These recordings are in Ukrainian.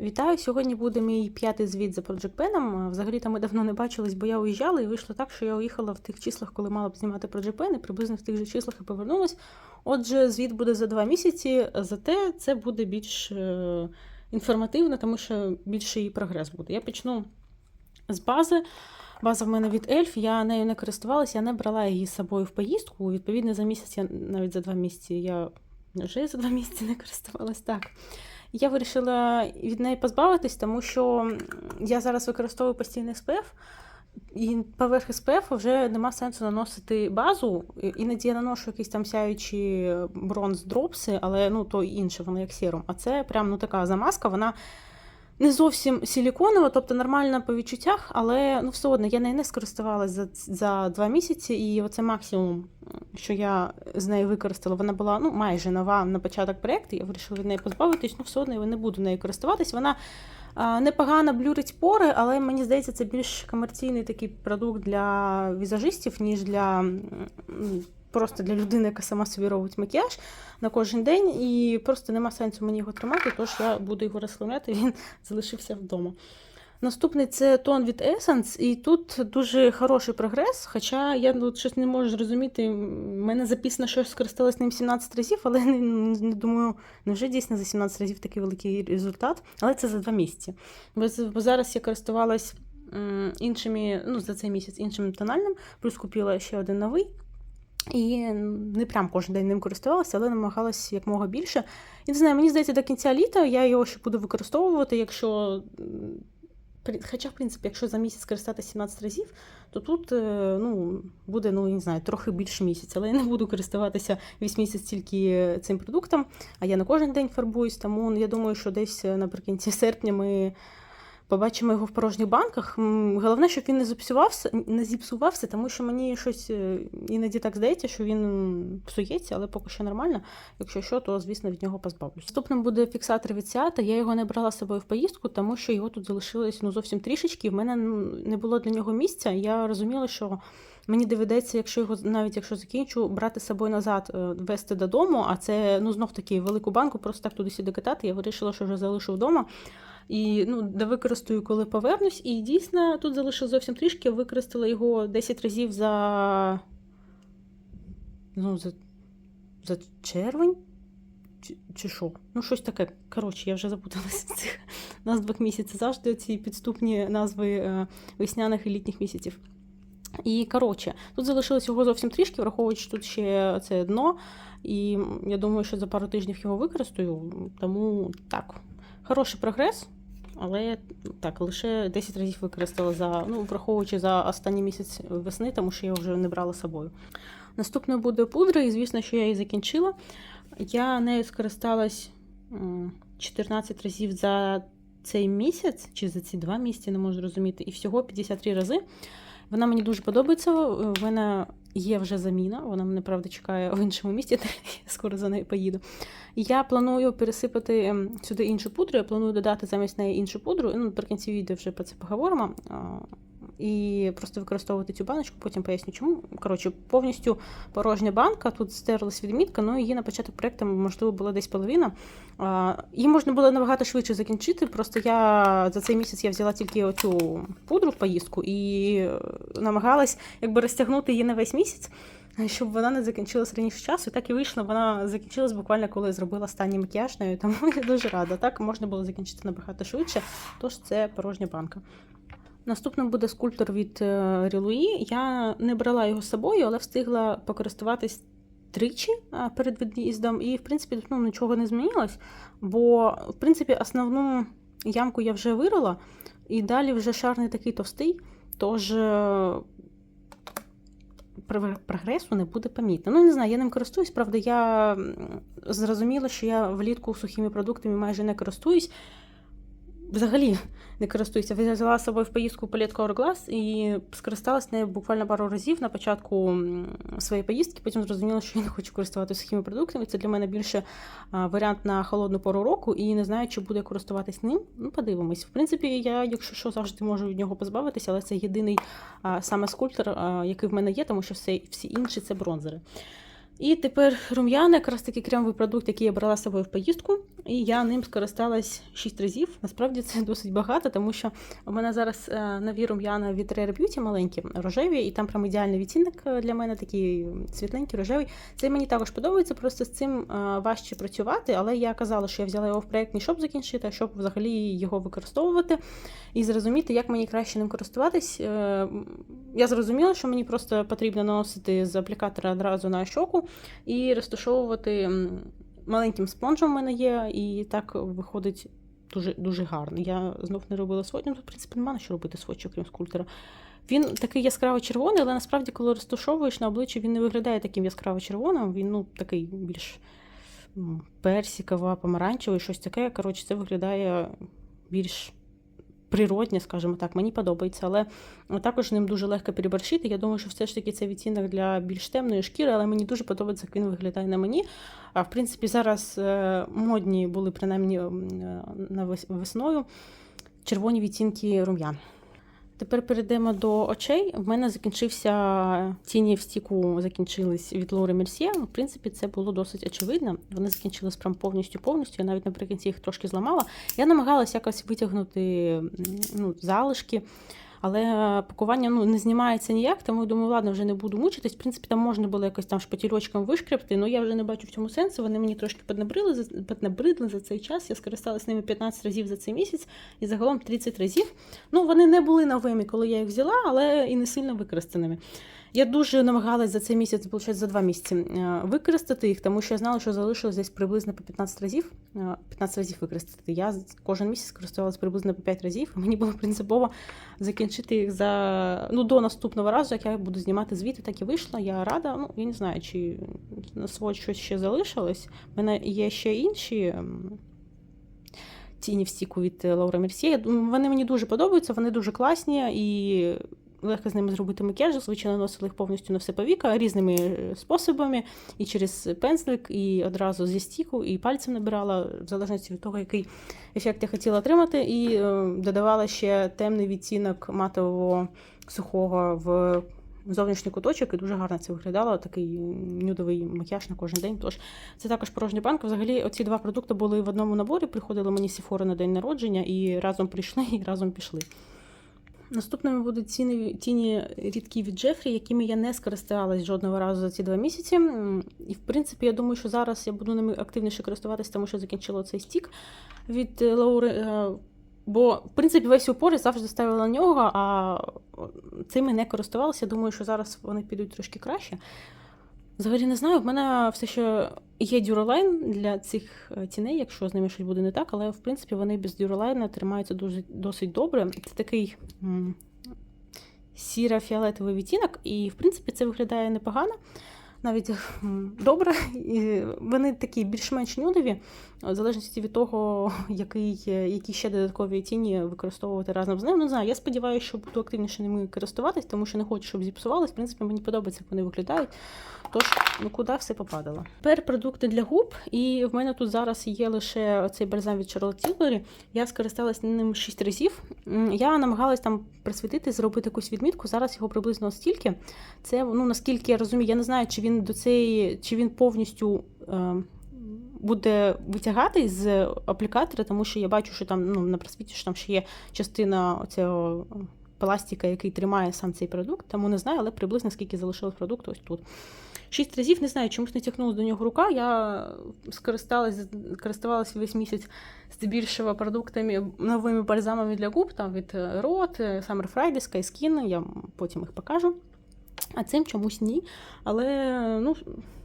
Вітаю! Сьогодні буде мій п'ятий звіт за Project Pen. Взагалі-то ми давно не бачились, бо я уїжджала, і вийшло так, що я уїхала в тих числах, коли мала б знімати Project Pen, і приблизно в тих же числах і повернулась. Отже, звіт буде за два місяці, зате це буде більш е, інформативно, тому що більший прогрес буде. Я почну з бази. База в мене від Ельф, я нею не користувалася, я не брала її з собою в поїздку. Відповідно, за місяць, я навіть за два місяці я вже за два місяці не користувалась так. Я вирішила від неї позбавитись, тому що я зараз використовую постійний СПФ, і поверх СПФ вже нема сенсу наносити базу. Іноді я наношу якісь там сяючі бронз дропси, але ну то інше, воно як сіром. А це прям ну така замазка, вона не зовсім силіконова, тобто нормальна по відчуттях, але ну все одно я нею не скористувалася за, за два місяці, і оце максимум, що я з нею використала, вона була ну, майже нова на початок проєкту. Я вирішила від неї позбавитись, ну все одно я не буду нею користуватись. Вона а, непогано блюрить пори, але мені здається, це більш комерційний такий продукт для візажистів, ніж для. Просто для людини, яка сама собі робить макіяж на кожен день, і просто нема сенсу мені його тримати, тож я буду його розслабляти, він залишився вдома. Наступний це тон від Essence, і тут дуже хороший прогрес. Хоча я тут щось не можу зрозуміти. Мене записано, що я скористалась ним 17 разів, але не, не думаю, невже дійсно за 17 разів такий великий результат. Але це за два місяці. Бо зараз я користувалась іншими, ну, за цей місяць іншим тональним, плюс купила ще один новий. І не прям кожен день ним користувалася, але намагалася якмога більше. І не знаю, мені здається, до кінця літа я його ще буду використовувати, якщо. Хоча, в принципі, якщо за місяць користатися 17 разів, то тут е, ну, буде, ну, не знаю, трохи більше місяця. Але я не буду користуватися весь місяць тільки цим продуктом, а я на кожен день фарбуюсь, тому я думаю, що десь е, наприкінці серпня ми побачимо його в порожніх банках. Головне, щоб він не зіпсувався, не зіпсувався, тому що мені щось е, іноді так здається, що він псується, але поки що нормально. Якщо що, то звісно від нього позбавлюсь. Наступним буде фіксатор від Сіата. Я його не брала з собою в поїздку, тому що його тут залишилось ну зовсім трішечки. В мене ну, не було для нього місця. Я розуміла, що. Мені доведеться, якщо його навіть якщо закінчу, брати з собою назад, е, вести додому. А це ну знов таки велику банку, просто так туди-сюди катати. Я вирішила, що вже залишу вдома. І ну, довикористаю, коли повернусь. І дійсно тут залишилось зовсім трішки. Використала його 10 разів за. Ну, за, за червень. Чи, чи що? Ну, щось таке. Коротше, я вже запуталася в цих назвах місяців. Завжди ці підступні назви е, весняних і літніх місяців. І коротше, тут залишилось його зовсім трішки, враховуючи тут ще це дно. І я думаю, що за пару тижнів його використаю. Тому так, хороший прогрес. Але так, лише 10 разів використала за, ну, враховуючи за останній місяць весни, тому що я вже не брала з собою. Наступною буде пудра, і звісно, що я її закінчила. Я нею скористалась 14 разів за цей місяць, чи за ці два місяці, не можу зрозуміти, і всього 53 рази. Вона мені дуже подобається. В мене є вже заміна, вона мене правда чекає в іншому місті, де я скоро за нею поїду. Я планую пересипати ем, сюди іншу пудру, я планую додати замість неї іншу пудру. Ну, наприкінці відео вже про це поговоримо. І просто використовувати цю баночку, потім поясню, чому. Коротше, повністю порожня банка, тут стерлась відмітка, ну її на початок проєкту, можливо, була десь половина. Її можна було набагато швидше закінчити. Просто я за цей місяць я взяла тільки оцю пудру в поїздку і е, намагалась якби розтягнути її на весь місяць. Щоб вона не закінчилась раніше часу, і так і вийшло. Вона закінчилась буквально коли зробила останній макіяж нею, тому я дуже рада. Так можна було закінчити набагато швидше, тож це порожня банка. Наступним буде скульптор від е, Рілуї. Я не брала його з собою, але встигла покористуватись тричі перед від'їздом, і в принципі ну, нічого не змінилось. Бо, в принципі, основну ямку я вже вирила, і далі вже шар не такий товстий, тож е, прогресу не буде помітно. Ну, не знаю, я ним користуюсь, правда, я зрозуміла, що я влітку сухими продуктами майже не користуюсь. Взагалі не користуюся. Взяла з собою в поїздку палетку Hourglass і скористалась нею буквально пару разів на початку своєї поїздки. Потім зрозуміла, що я не хочу користуватися сухими продуктами. Це для мене більше варіант на холодну пору року, і не знаю, чи буде користуватись ним. Ну, подивимось. В принципі, я, якщо що, завжди можу від нього позбавитися, але це єдиний саме скульптор, який в мене є, тому що все, всі інші це бронзери. І тепер рум'яна, якраз такий кремовий продукт, який я брала з собою в поїздку, і я ним скористалась 6 разів. Насправді це досить багато, тому що у мене зараз е, нові рум'яна від Rare Beauty маленькі, рожеві, і там прям ідеальний відтінок е, для мене, такий світленький, рожевий. Це мені також подобається, просто з цим е, важче працювати, але я казала, що я взяла його в проєкт не щоб закінчити, а щоб взагалі його використовувати і зрозуміти, як мені краще ним користуватись. Я зрозуміла, що мені просто потрібно наносити з аплікатора одразу на щоку і розташовувати маленьким спонжем у мене є, і так виходить дуже дуже гарно. Я знов не робила сводч, ну, в принципі, немає на що робити сводч, окрім скульптора. Він такий яскраво червоний, але насправді, коли розташовуєш на обличчі, він не виглядає таким яскраво червоним, він ну, такий більш м, помаранчевий, щось таке. Коротше, це виглядає більш природне, скажімо так, мені подобається, але також ним дуже легко переборщити. Я думаю, що все ж таки це відтінок для більш темної шкіри, але мені дуже подобається, як він виглядає на мені. А в принципі, зараз е, модні були принаймні е, на вес- весною червоні відтінки рум'ян. Тепер перейдемо до очей. В мене закінчився тіні в стіку, закінчились від Лори Мерсьє. В принципі, це було досить очевидно. Вони закінчились прям повністю повністю. Я навіть наприкінці їх трошки зламала. Я намагалась якось витягнути ну, залишки. Але пакування ну, не знімається ніяк, тому я думаю, ладно, вже не буду мучитись. В принципі, там можна було якось там шпатільочком вишкребти, але я вже не бачу в цьому сенсу. Вони мені трошки піднабрили, за- піднабридли за цей час. Я скористалася ними 15 разів за цей місяць і загалом 30 разів. Ну, вони не були новими, коли я їх взяла, але і не сильно використаними. Я дуже намагалась за цей місяць, виходить, за два місяці е, використати їх, тому що я знала, що залишилось десь приблизно по 15 разів. е, 15 разів використати. Я кожен місяць користувалась приблизно по 5 разів. Мені було принципово закінчити їх за ну, до наступного разу, як я буду знімати звіти, так і вийшло. Я рада. Ну, я не знаю, чи свод щось ще залишилось. У мене є ще інші. ем, Тіні в стіку від е, Лаура Мерсьє. Вони мені дуже подобаються, вони дуже класні і легко з ними зробити макіяж. Зазвичай наносили їх повністю на все повіка різними е, способами, і через пензлик, і одразу зі стіку, і пальцем набирала, в залежності від того, який ефект я хотіла отримати. І е, додавала ще темний відтінок матового сухого в зовнішній куточок, і дуже гарно це виглядало. Такий нюдовий макіяж на кожен день. Тож це також порожня банка. Взагалі, оці два продукти були в одному наборі. Приходили мені Сіфора на день народження, і разом прийшли, і разом пішли. Наступними будуть тіні, тіні рідкі від Джефрі, якими я не скористалась жодного разу за ці два місяці. І в принципі, я думаю, що зараз я буду ними активніше користуватися, тому що закінчила цей стік від е, Лаури. е, Бо, в принципі, весь упор я завжди ставила на нього, а цими не користувалася. Думаю, що зараз вони підуть трошки краще. Взагалі не знаю, в мене все ще є дюралайн для цих е, тіней, якщо з ними щось буде не так, але в принципі вони без дюралайна тримаються дуже, досить добре. Це такий сіро-фіолетовий відтінок, і в принципі це виглядає непогано. Навіть добре, і вони такі більш-менш нюдові, в залежності від того, який, е, які ще додаткові тіні використовувати разом з ним. Ну, не знаю, я сподіваюся, що буду активніше ними користуватись, тому що не хочу, щоб зіпсувались. В принципі, мені подобається, як вони виглядають. Тож, ну куди все попадало. Тепер продукти для губ, і в мене тут зараз є лише цей бальзам від Charlotte Tilbury. Я скористалась ним 6 разів. Я намагалась там присвітити, зробити якусь відмітку. Зараз його приблизно стільки. Це ну наскільки я розумію, я не знаю, чи він до цієї, чи він повністю. Е, Буде витягати з аплікатора, тому що я бачу, що там ну, на просвіті що там ще є частина цього пластика, який тримає сам цей продукт, тому не знаю, але приблизно скільки залишилось продукту ось тут. Шість разів не знаю, чомусь не тягнулася до нього рука. Я скористалась, користувалася весь місяць здебільшого продуктами, новими бальзамами для губ, там від Rot, Summer Friday, Sky Skin, я потім їх покажу. А цим чомусь ні. Але ну,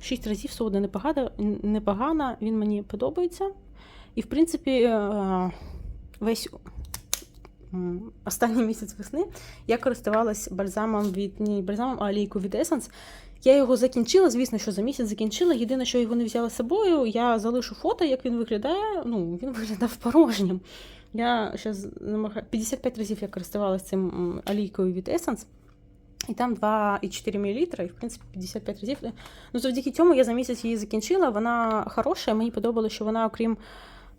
шість разів все одно непогано, непогано, він мені подобається. І, в принципі, е, весь останній місяць весни я користувалась бальзамом від не бальзамом, а олійкою від Essence. Я його закінчила, звісно, що за місяць закінчила. Єдине, що його не взяла з собою, я залишу фото, як він виглядає. Ну, він виглядав порожнім. Я зараз намагаю 55 разів я користувалася цим м, олійкою від Essence. І там 2,4 мл, і в принципі 55 разів. Ну, завдяки цьому я за місяць її закінчила. Вона хороша. Мені подобалося, що вона, окрім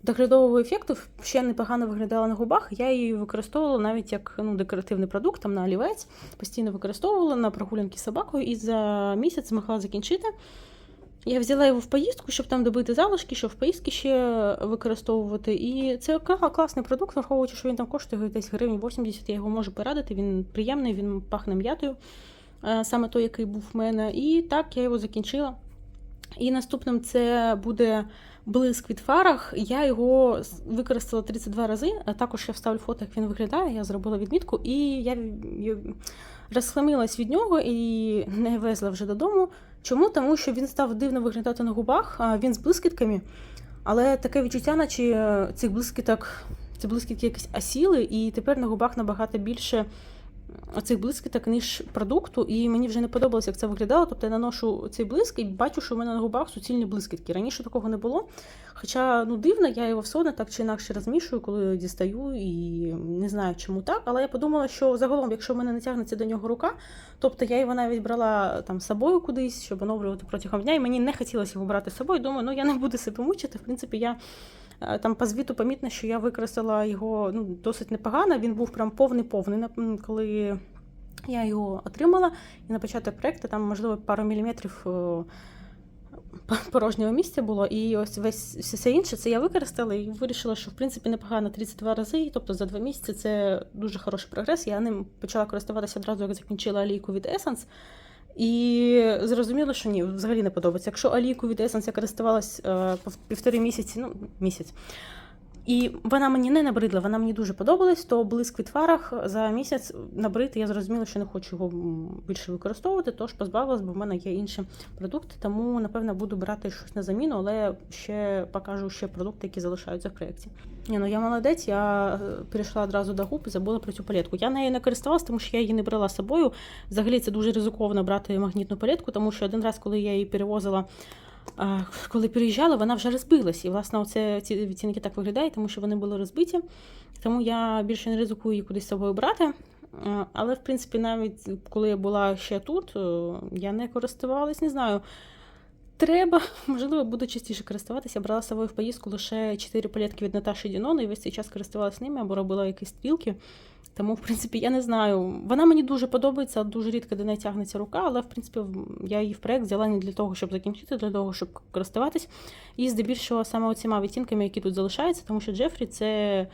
доглядового ефекту, ще непогано виглядала на губах. Я її використовувала навіть як ну, декоративний продукт там на олівець. Постійно використовувала на прогулянки з собакою і за місяць змогла закінчити. Я взяла його в поїздку, щоб там добити залишки, щоб в поїздки ще використовувати. І це класний продукт, враховуючи, що він там коштує десь гривень 80, я його можу порадити. Він приємний, він пахне м'ятою, е, саме той, який був в мене. І так я його закінчила. І наступним це буде блиск від фарах. Я його використала 32 рази. Також я вставлю фото, як він виглядає. Я зробила відмітку, і я розхламилась від нього і не везла вже додому. Чому? Тому що він став дивно виглядати на губах, він з блискітками, але таке відчуття, наче е, цих блискіток, ці блискітки якісь осіли, і тепер на губах набагато більше оцих блискіток, ніж продукту, і мені вже не подобалося, як це виглядало. Тобто я наношу цей блиск і бачу, що в мене на губах суцільні блискітки. Раніше такого не було. Хоча ну дивно, я його все одно так чи інакше розмішую, коли дістаю, і не знаю, чому так. Але я подумала, що загалом, якщо в мене не тягнеться до нього рука, тобто я його навіть брала там з собою кудись, щоб оновлювати протягом дня, і мені не хотілося його брати з собою. Думаю, ну я не буду себе мучити. В принципі, я там по звіту помітно, що я використала його ну, досить непогано. Він був прям повний-повний, коли я його отримала. І на початок проєкту там, можливо, пару міліметрів. е, Порожнього місця було, і ось весь все інше це я використала і вирішила, що в принципі непогано 32 рази. Тобто за два місяці це дуже хороший прогрес. Я ним почала користуватися одразу, як закінчила олійку від Essence. І зрозуміло, що ні, взагалі не подобається. Якщо олійку від я користувалась е, півтори місяці, ну місяць. І вона мені не набридла, вона мені дуже подобалась, то блиск від фарах за місяць набрид, і я зрозуміла, що не хочу його більше використовувати, тож позбавилась, бо в мене є інші продукти, тому напевно буду брати щось на заміну, але ще покажу ще продукти, які залишаються в проєкті. Ні, ну я молодець, я е, перейшла одразу до губ і забула про цю палетку. Я нею не користувалася, тому що я її не брала з собою. Взагалі це дуже ризиковано брати магнітну палетку, тому що один раз, коли я її перевозила. Коли переїжджала, вона вже розбилась. І, власне, оце, ці відцінки так виглядають, тому що вони були розбиті. Тому я більше не ризикую її кудись з собою брати. Але, в принципі, навіть коли я була ще тут, е, я не користувалась, не знаю. Треба, можливо, буду частіше користуватися. Брала з собою в поїздку лише 4 палетки від Наташі Дінон, і весь цей час користувалася ними або робила якісь стрілки. Тому, в принципі, я не знаю. Вона мені дуже подобається, дуже рідко до неї тягнеться рука, але в принципі я її в проект взяла не для того, щоб закінчити, для того, щоб користуватись. І здебільшого саме оціма відтінками, які тут залишаються, тому що Джефрі це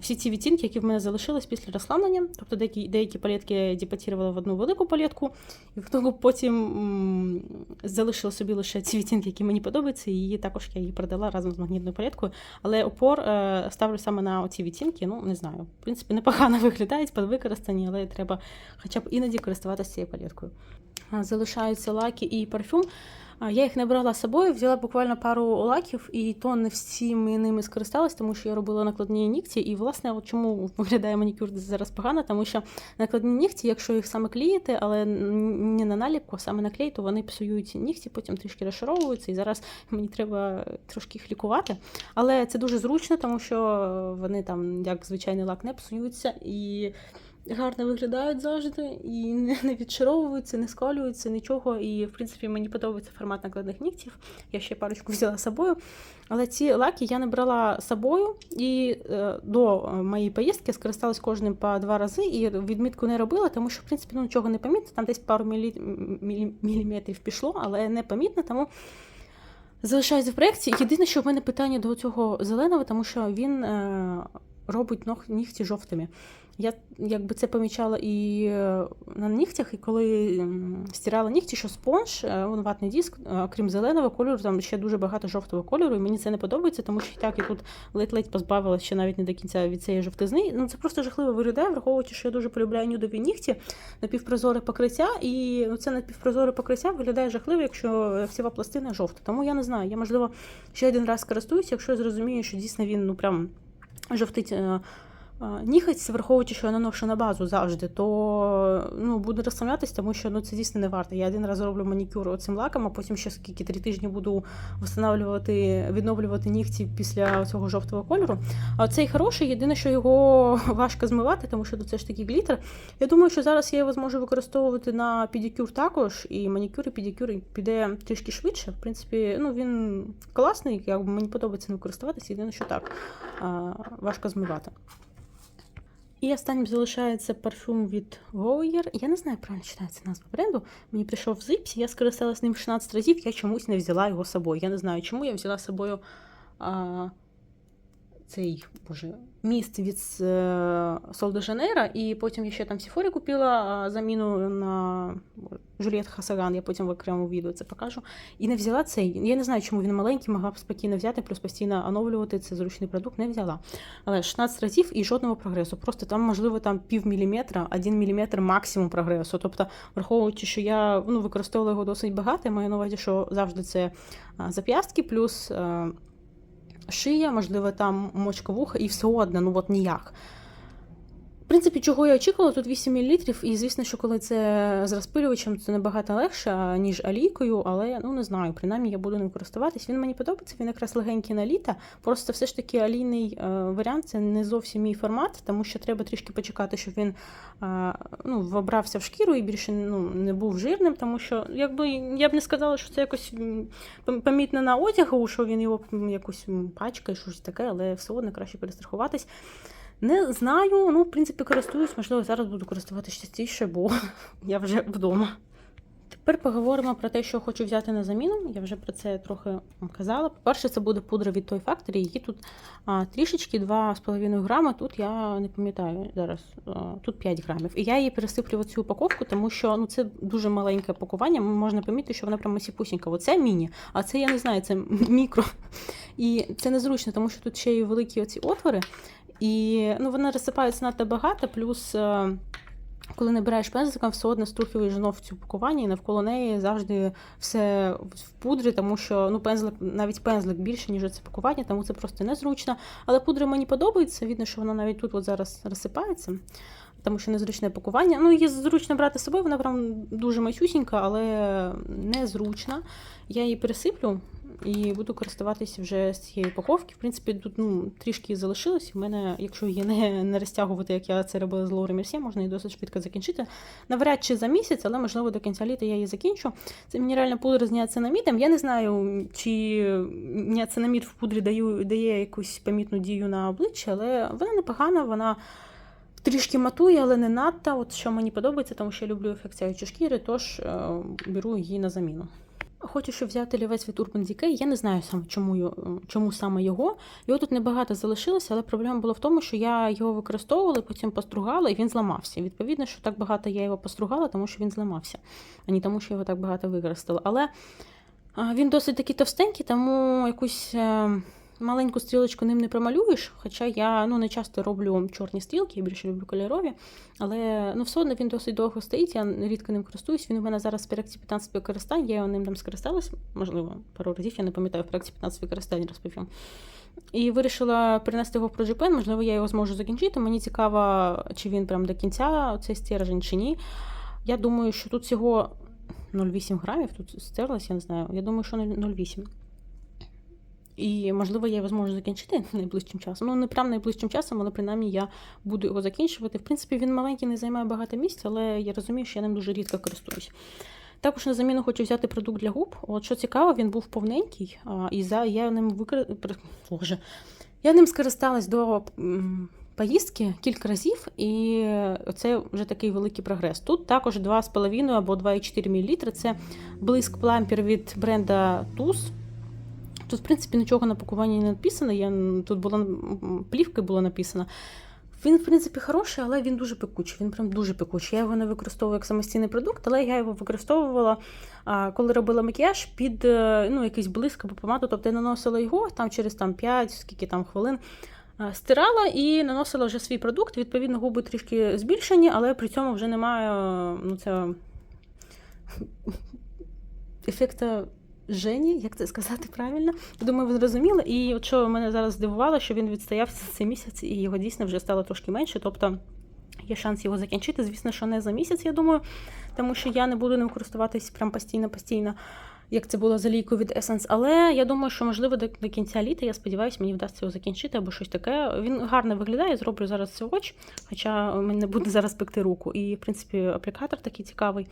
всі ці відтінки, які в мене залишились після розслаблення. Тобто деякі, деякі палетки я депатірувала в одну велику палетку, і в тому потім залишила собі лише ці відтінки, які мені подобаються, і її також я її продала разом з магнітною палеткою. Але опор е, ставлю саме на оці відтінки. Ну, не знаю. В принципі, непогано виглядають під використані, але треба хоча б іноді користуватися цією палеткою. Залишаються лаки і парфюм. Я їх не брала з собою, взяла буквально пару лаків, і то не всіми ними скористалась, тому що я робила накладні нігті. І, власне, от чому виглядає манікюр зараз погано, тому що накладні нігті, якщо їх саме клеїти, але не на наліпку, а саме на клей, то вони псують нігті, потім трішки розшаровуються, і зараз мені треба трошки їх лікувати. Але це дуже зручно, тому що вони там, як звичайний лак, не псуються і гарно виглядають завжди, і не, відшаровуються, не скалюються, нічого. І, в принципі, мені подобається формат накладних нігтів. Я ще парочку взяла з собою. Але ці лаки я не брала з собою, і е, до моєї поїздки скористалась кожним по два рази і відмітку не робила, тому що, в принципі, ну, нічого не помітно. Там десь пару мілі... мілі... міліметрів пішло, але не помітно, тому залишаюся в проєкті. Єдине, що в мене питання до цього зеленого, тому що він е, робить ног, нігті жовтими. Я якби це помічала і е, на нігтях, і коли стирала нігті, що спонж, е, він ватний диск, е, окрім зеленого кольору, там ще дуже багато жовтого кольору, і мені це не подобається, тому що так я тут ледь-ледь позбавилася ще навіть не до кінця від цієї жовтизни. Ну це просто жахливо виглядає, враховуючи, що я дуже полюбляю нюдові нігті, напівпрозоре покриття, і це напівпрозоре покриття виглядає жахливо, якщо всіва пластина жовта. Тому я не знаю. Я можливо ще один раз користуюся, якщо я зрозумію, що дійсно він ну прям жовтить. Ніготь, враховуючи, що я наношу на базу завжди, то ну, буду розслаблятися, тому що ну, це дійсно не варто. Я один раз роблю манікюр цим лаком, а потім ще скільки три тижні буду відновлювати нігті після цього жовтого кольору. А цей хороший, єдине, що його важко змивати, тому що це ж такий глітер. Я думаю, що зараз я його зможу використовувати на педикюр також, і манікюр, і педикюр піде трішки швидше. В принципі, ну він класний, мені подобається ним користуватися, єдине, що так важко змивати. І останнім залишається парфюм від Goyer. Я не знаю, правильно читається назва бренду. Мені прийшов в Зипсі, я скористалася ним 16 разів, я чомусь не взяла його з собою. Я не знаю, чому я взяла з собою а, цей боже, міст від Сол де і потім я ще там Сіфорі купила заміну на Жюльєт Хасаган, я потім в окремому відео це покажу. І не взяла цей. Я не знаю, чому він маленький, могла б спокійно взяти, плюс постійно оновлювати це зручний продукт, не взяла. Але 16 разів і жодного прогресу. Просто там, можливо, там пів міліметра, один міліметр максимум прогресу. Тобто, враховуючи, що я ну, використовувала його досить багато, я маю на увазі, що завжди це зап'ястки, плюс. Шия, можливо, там мочка вуха, і все одно, ну от ніяк. В принципі, чого я очікувала, тут 8 мл, і звісно, що коли це з розпилювачем, це набагато легше, ніж олійкою, але ну не знаю, принаймні я буду ним користуватись. Він мені подобається, він якраз легенький на літо. Просто все ж таки олійний е, варіант це не зовсім мій формат, тому що треба трішки почекати, щоб він ну, вобрався в шкіру і більше ну, не був жирним, тому що якби я б не сказала, що це якось помітно на одягу, що він його якось пачкає, щось таке, але все одно краще перестрахуватись. Не знаю, ну, в принципі, користуюсь, можливо, зараз буду користуватися частіше, бо я вже вдома. Тепер поговоримо про те, що хочу взяти на заміну. Я вже про це трохи казала. По-перше, це буде пудра від Toy Factory. Її тут а, трішечки 2,5 грама. Тут я не пам'ятаю зараз, а, тут 5 грамів. І я її пересиплю в цю упаковку, тому що ну, це дуже маленьке пакування. Можна помітити, що вона прямо сіпусінька. Оце міні, а це я не знаю, це мікро. І це незручно, тому що тут ще й великі оці отвори. І ну, вона розсипається надто багато, плюс. е, Коли набираєш пензликом, все одно струхуєш знов в цю пакування, і навколо неї завжди все в пудрі, тому що ну, пензлик, навіть пензлик більше, ніж це пакування, тому це просто незручно. Але пудра мені подобається, видно, що вона навіть тут от зараз розсипається, тому що незручне пакування. Ну, її зручно брати з собою, вона прям дуже масюсінька, але незручна. Я її пересиплю і буду користуватися вже з цієї упаковки. В принципі, тут ну, трішки залишилось. У мене, якщо її не, не розтягувати, як я це робила з Лори Мерсьє, можна її досить швидко закінчити. Навряд чи за місяць, але можливо до кінця літа я її закінчу. Це мінеральна пудра з ніацинамідом. Я не знаю, чи ніацинамід в пудрі даю, дає якусь помітну дію на обличчя, але вона непогана, вона. Трішки матує, але не надто. От що мені подобається, тому що я люблю ефект шкіри, тож е, беру її на заміну. Хочу ще взяти лівець від Urban Decay. Я не знаю сам, чому, чому саме його. Його тут небагато залишилося, але проблема була в тому, що я його використовувала, потім постругала, і він зламався. Відповідно, що так багато я його постругала, тому що він зламався, а не тому, що його так багато використала. Але він досить такий товстенький, тому якусь. Маленьку стрілочку ним не промалюєш, хоча я ну, не часто роблю чорні стрілки, я більше люблю кольорові. Але ну, все одно він досить довго стоїть, я рідко ним користуюсь. Він у мене зараз в проєкті 15 використань, я ним там скористалась, можливо, пару разів, я не пам'ятаю, в проєкті 15 використань розповім. І вирішила принести його в Project можливо, я його зможу закінчити. Мені цікаво, чи він прям до кінця цей стержень, чи ні. Я думаю, що тут всього 0,8 грамів, тут стерлась, я не знаю. Я думаю, що 0,8. І, можливо, я його зможу закінчити найближчим часом. Ну, не прям найближчим часом, але принаймні я буду його закінчувати. В принципі, він маленький, не займає багато місця, але я розумію, що я ним дуже рідко користуюсь. Також на заміну хочу взяти продукт для губ. От що цікаво, він був повненький, а, і за я ним викор... при- Боже. Я ним скористалась до поїздки кілька разів, і це вже такий великий прогрес. Тут також 2,5 або 2,4 мл. Це блиск плампер від бренда TUS. Тут, в принципі, нічого на пакуванні не написано. Я, тут було м, плівкою було написано. Він, в принципі, хороший, але він дуже пекучий. Він прям дуже пекучий. Я його не використовую як самостійний продукт, але я його використовувала, коли робила макіяж під е, ну, якийсь блиск або помаду. Тобто я наносила його там через там, 5, скільки там хвилин. Стирала і наносила вже свій продукт. Відповідно, губи трішки збільшені, але при цьому вже немає е, ну, це, ефекта Жені, як це сказати правильно? Думаю, ви зрозуміли. І от що мене зараз здивувало, що він відстояв цей місяць, і його дійсно вже стало трошки менше. Тобто є шанс його закінчити. Звісно, що не за місяць, я думаю, тому що я не буду ним користуватись прям постійно-постійно, як це було за лійкою від Essence. Але я думаю, що можливо до, до кінця літа, я сподіваюся, мені вдасться його закінчити або щось таке. Він гарно виглядає, зроблю зараз сводч, хоча мені не буде зараз пекти руку. І, в принципі, аплікатор такий цікавий.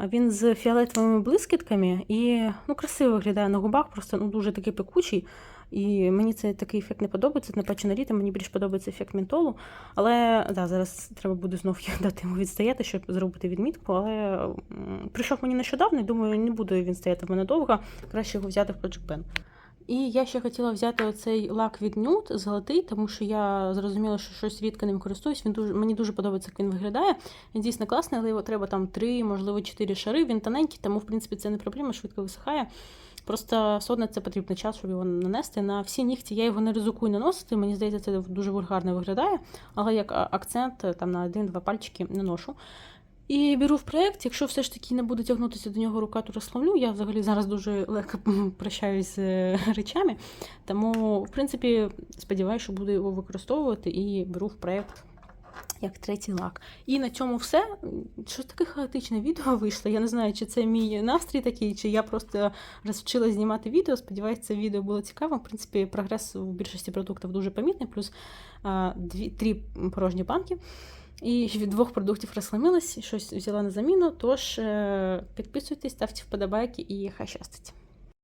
Він з фіолетовими блискітками і ну, красиво виглядає на губах, просто ну, дуже такий пекучий. І мені це такий ефект не подобається. Не бачу на літо, мені більш подобається ефект ментолу. Але да, зараз треба буде знов дати йому відстояти, щоб зробити відмітку. Але прийшов мені нещодавно, і думаю, не буде він стояти в мене довго. Краще його взяти в Project Pen. І я ще хотіла взяти оцей лак від Nude золотий, тому що я зрозуміла, що щось рідко ним користуюсь. Він дуже мені дуже подобається, як він виглядає. Він дійсно класний, але його треба там три, можливо, чотири шари. Він тоненький, тому в принципі це не проблема, швидко висихає. Просто все одно це потрібно час, щоб його нанести. На всі нігті я його не ризикую наносити. Мені здається, це дуже вульгарно виглядає, але як акцент е, там на один-два пальчики наношу. І беру в проєкт, якщо все ж таки не буде тягнутися до нього рука, то розслаблю. Я взагалі зараз дуже легко прощаюсь з е, речами. Тому, в принципі, сподіваюся, що буду його використовувати і беру в проєкт як третій лак. І на цьому все. Що таке хаотичне відео вийшло? Я не знаю, чи це мій настрій такий, чи я просто розвчила знімати відео. Сподіваюся, це відео було цікаво. В принципі, прогрес у більшості продуктів дуже помітний, плюс а, дві, три порожні банки. І від двох продуктів розхламилась, щось взяла на заміну. Тож е, підписуйтесь, ставте вподобайки і хай щастить.